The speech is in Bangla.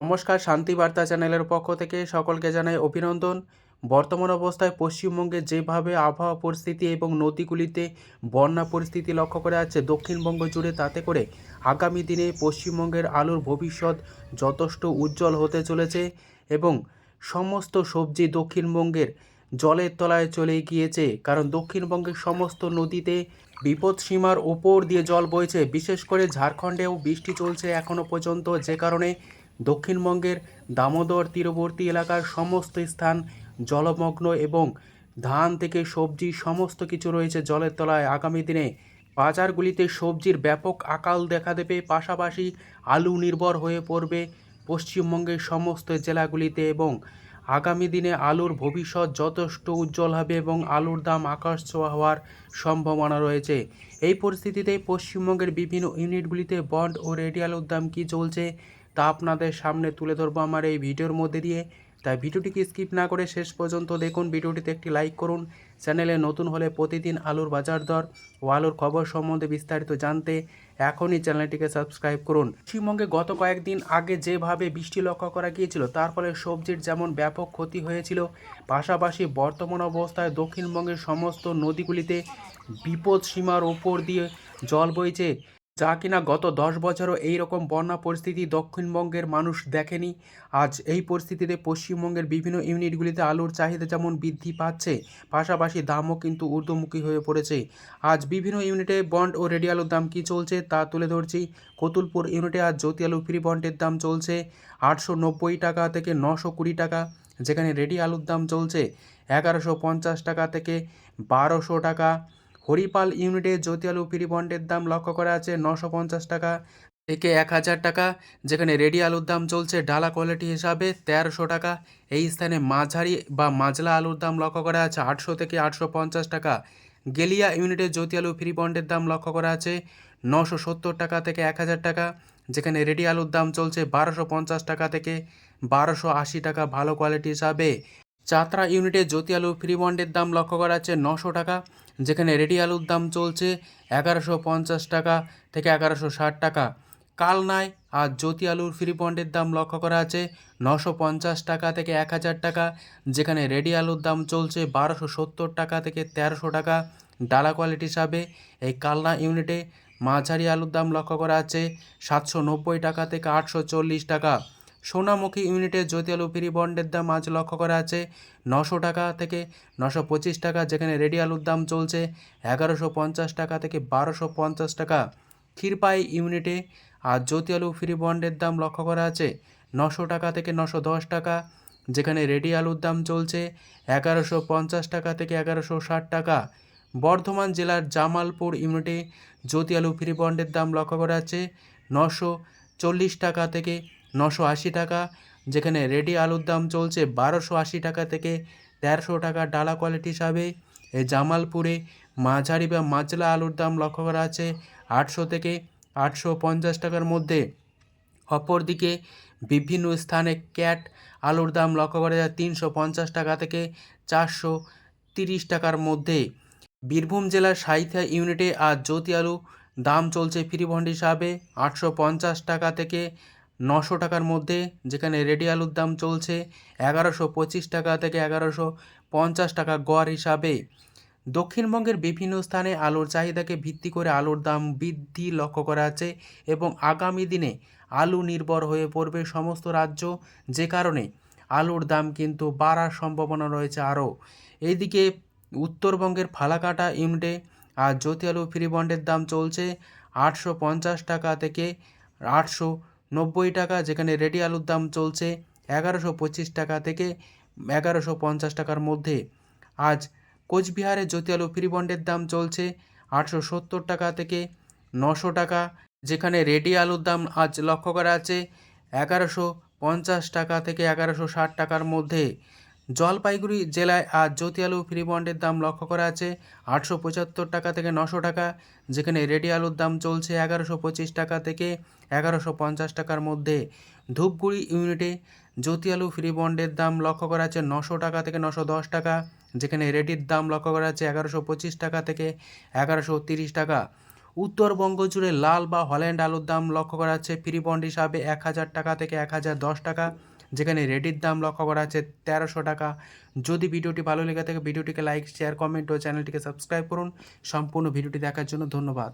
নমস্কার, শান্তি বার্তা চ্যানেলের পক্ষ থেকে সকলকে জানাই অভিনন্দন। বর্তমান অবস্থায় পশ্চিমবঙ্গে যেভাবে আবহাওয়া পরিস্থিতি এবং নদীগুলিতে বন্যা পরিস্থিতি লক্ষ্য করা যাচ্ছে দক্ষিণবঙ্গ জুড়ে, তাতে করে আগামী দিনে পশ্চিমবঙ্গের আলুর ভবিষ্যৎ যথেষ্ট উজ্জ্বল হতে চলেছে এবং সমস্ত সবজি দক্ষিণবঙ্গের জলের তলায় চলে গিয়েছে, কারণ দক্ষিণবঙ্গের সমস্ত নদীতে বিপদসীমার ওপর দিয়ে জল বইছে। বিশেষ করে ঝাড়খণ্ডেও বৃষ্টি চলছে এখনও পর্যন্ত, যে কারণে দক্ষিণবঙ্গের দামোদর তীরবর্তী এলাকার সমস্ত স্থান জলমগ্ন এবং ধান থেকে সবজি সমস্ত কিছু রয়েছে জলের তলায়। আগামী দিনে বাজারগুলিতে সবজির ব্যাপক আকাল দেখা দেবে, পাশাপাশি আলু নির্ভর হয়ে পড়বে পশ্চিমবঙ্গের সমস্ত জেলাগুলিতে এবং আগামী দিনে আলুর ভবিষ্যৎ যথেষ্ট উজ্জ্বল হবে এবং আলুর দাম আকাশ ছোঁয়া হওয়ার সম্ভাবনা রয়েছে। এই পরিস্থিতিতে পশ্চিমবঙ্গের বিভিন্ন ইউনিটগুলিতে বন্ড ও রেডি আলুর দাম কী চলছে তা আপনাদের সামনে তুলে ধরবো আমার এই ভিডিওর মধ্যে দিয়ে। তাই ভিডিওটিকে স্কিপ না করে শেষ পর্যন্ত দেখুন। ভিডিওটিতে একটি লাইক করুন। চ্যানেলে নতুন হলে প্রতিদিন আলুর বাজার দর ও আলুর খবর সম্বন্ধে বিস্তারিত জানতে এখনই চ্যানেলটিকে সাবস্ক্রাইব করুন। পশ্চিমবঙ্গে গত কয়েকদিন আগে যেভাবে বৃষ্টি লক্ষ্য করা গিয়েছিল, তার ফলে সবজির যেমন ব্যাপক ক্ষতি হয়েছিল, পাশাপাশি বর্তমান অবস্থায় দক্ষিণবঙ্গের সমস্ত নদীগুলিতে বিপদ সীমার ওপর দিয়ে জল বইছে। যা কিনা গত দশ বছরও এই রকম বন্যা পরিস্থিতি দক্ষিণবঙ্গের মানুষ দেখেনি। আজ এই পরিস্থিতিতে পশ্চিমবঙ্গের বিভিন্ন ইউনিটগুলিতে আলুর চাহিদা যেমন বৃদ্ধি পাচ্ছে, পাশাপাশি দামও কিন্তু ঊর্ধ্বমুখী হয়ে পড়েছে। আজ বিভিন্ন ইউনিটে বন্ড ও রেডি আলুর দাম কী চলছে তা তুলে ধরছি। কতুলপুর ইউনিটে আজ জ্যোতি আলু ফ্রি বন্ডের দাম চলছে আটশো নব্বই টাকা থেকে নশো কুড়ি টাকা, যেখানে রেডি আলুর দাম চলছে এগারোশো পঞ্চাশ টাকা থেকে বারোশো টাকা। হরিপাল ইউনিটে জ্যোতি আলু ফ্রি বন্ডের দাম লক্ষ্য করা আছে নশো পঞ্চাশ টাকা থেকে এক হাজার টাকা, যেখানে রেডি আলুর দাম চলছে ডালা কোয়ালিটি হিসাবে তেরোশো টাকা। এই স্থানে মাঝারি বা মাজলা আলুর দাম লক্ষ্য করা আছে আটশো থেকে আটশো পঞ্চাশ টাকা। গেলিয়া ইউনিটে জ্যোতি আলু ফ্রি বন্ডের দাম লক্ষ্য করা আছে নশো সত্তর টাকা থেকে এক হাজার টাকা, যেখানে রেডি আলুর দাম চলছে বারোশো পঞ্চাশ টাকা থেকে বারোশো আশি টাকা ভালো কোয়ালিটি হিসাবে। চাতরা ইউনিটে জ্যোতি আলু ফ্রি বন্ডের দাম লক্ষ্য করা আছে নশো টাকা, যেখানে রেডি আলুর দাম চলছে এগারোশো পঞ্চাশ টাকা থেকে এগারোশো ষাট টাকা। কালনায় আর জ্যোতি আলুর ফ্রি বন্ডের দাম লক্ষ্য করা আছে নশো পঞ্চাশ টাকা থেকে এক হাজার টাকা, যেখানে রেডি আলুর দাম চলছে বারোশো সত্তর টাকা থেকে তেরোশো টাকা। ডালা কোয়ালিটি হিসাবে এই কালনা ইউনিটে মাঝারি আলুর দাম লক্ষ্য করা আছে সাতশো নব্বই টাকা থেকে আটশো চল্লিশ টাকা। সোনামুখী ইউনিটে জ্যোতি আলু ফ্রি বন্ডের দাম আজ লক্ষ্য করা আছে। নশো টাকা থেকে নশো পঁচিশ টাকা, যেখানে রেডি আলুর দাম চলছে এগারোশো পঞ্চাশ টাকা থেকে বারোশো পঞ্চাশ টাকা। ক্ষীরপাই ইউনিটে আর জ্যোতি আলু ফ্রি বন্ডের দাম লক্ষ্য করা আছে নশো টাকা থেকে নশো দশ টাকা, যেখানে রেডি আলুর দাম চলছে এগারোশো পঞ্চাশ টাকা থেকে এগারোশো ষাট টাকা। বর্ধমান জেলার জামালপুর ইউনিটে জ্যোতি আলু ফ্রি বন্ডের দাম লক্ষ্য করা আছে নশো চল্লিশ টাকা থেকে নশো আশি টাকা, যেখানে রেডি আলুর দাম চলছে বারোশো আশি টাকা থেকে তেরোশো টাকা ডালা কোয়ালিটি হিসাবে। এই জামালপুরে মাঝারি বা মাজলা আলুর দাম লক্ষ্য করা আছে আটশো থেকে আটশো পঞ্চাশ টাকার মধ্যে। অপরদিকে বিভিন্ন স্থানে ক্যাট আলুর দাম লক্ষ্য করা যায় তিনশো পঞ্চাশ টাকা থেকে চারশো তিরিশ টাকার মধ্যে। বীরভূম জেলার সাইথা ইউনিটে আজ জ্যোতি আলু দাম চলছে ফ্রি হিসাবে আটশো পঞ্চাশ টাকা থেকে নশো টাকার মধ্যে, যেখানে রেডি আলুর দাম চলছে এগারোশো পঁচিশ টাকা থেকে এগারোশো পঞ্চাশ টাকা গড় হিসাবে। দক্ষিণবঙ্গের বিভিন্ন স্থানে আলুর চাহিদাকে ভিত্তি করে আলুর দাম বৃদ্ধি লক্ষ্য করা আছে এবং আগামী দিনে আলু নির্ভর হয়ে পড়বে সমস্ত রাজ্য যে কারণে আলুর দাম কিন্তু বাড়ার সম্ভাবনা রয়েছে আরও। এইদিকে উত্তরবঙ্গের ফালাকাটা ইউনিটে আর জ্যোতি আলু ফ্রি বন্ডের দাম চলছে আটশো পঞ্চাশ টাকা থেকে আটশো নব্বই টাকা, যেখানে রেডি আলুর দাম চলছে এগারোশো পঁচিশ টাকা থেকে এগারোশো পঞ্চাশ টাকার মধ্যে। আজ কোচবিহারে জ্যোতি আলু ফ্রি বন্ডের দাম চলছে আটশো সত্তর টাকা থেকে নশো টাকা, যেখানে রেডি আলুর দাম আজ লক্ষ্য করা আছে এগারোশো পঞ্চাশ টাকা থেকে এগারোশো ষাট টাকার মধ্যে। জলপাইগুড়ি জেলায় আজ জ্যোতি আলু ফ্রি বন্ডের দাম লক্ষ্য করা আছে আটশো পঁচাত্তর টাকা থেকে নশো টাকা, যেখানে রেডি আলুর দাম চলছে এগারোশো পঁচিশ টাকা থেকে এগারোশো পঞ্চাশ টাকার মধ্যে। ধূপগুড়ি ইউনিটে জ্যোতি আলু ফ্রি বন্ডের দাম লক্ষ্য করা আছে নশো টাকা থেকে নশো দশ টাকা, যেখানে রেডির দাম লক্ষ্য করা আছে এগারোশো পঁচিশ টাকা থেকে এগারোশো তিরিশ টাকা। উত্তরবঙ্গ জুড়ে লাল বা হল্যান্ড আলুর দাম লক্ষ্য করা যাচ্ছে ফ্রি বন্ড হিসাবে এক হাজার টাকা থেকে এক হাজার দশ টাকা যেখানে রেডির দাম লক্ষ্য করা আছে তেরোশো টাকা। যদি ভিডিওটি ভালো লেগে থাকে, ভিডিওটিকে লাইক শেয়ার কমেন্ট ও চ্যানেলটিকে সাবস্ক্রাইব করুন। সম্পূর্ণ ভিডিওটি দেখার জন্য ধন্যবাদ।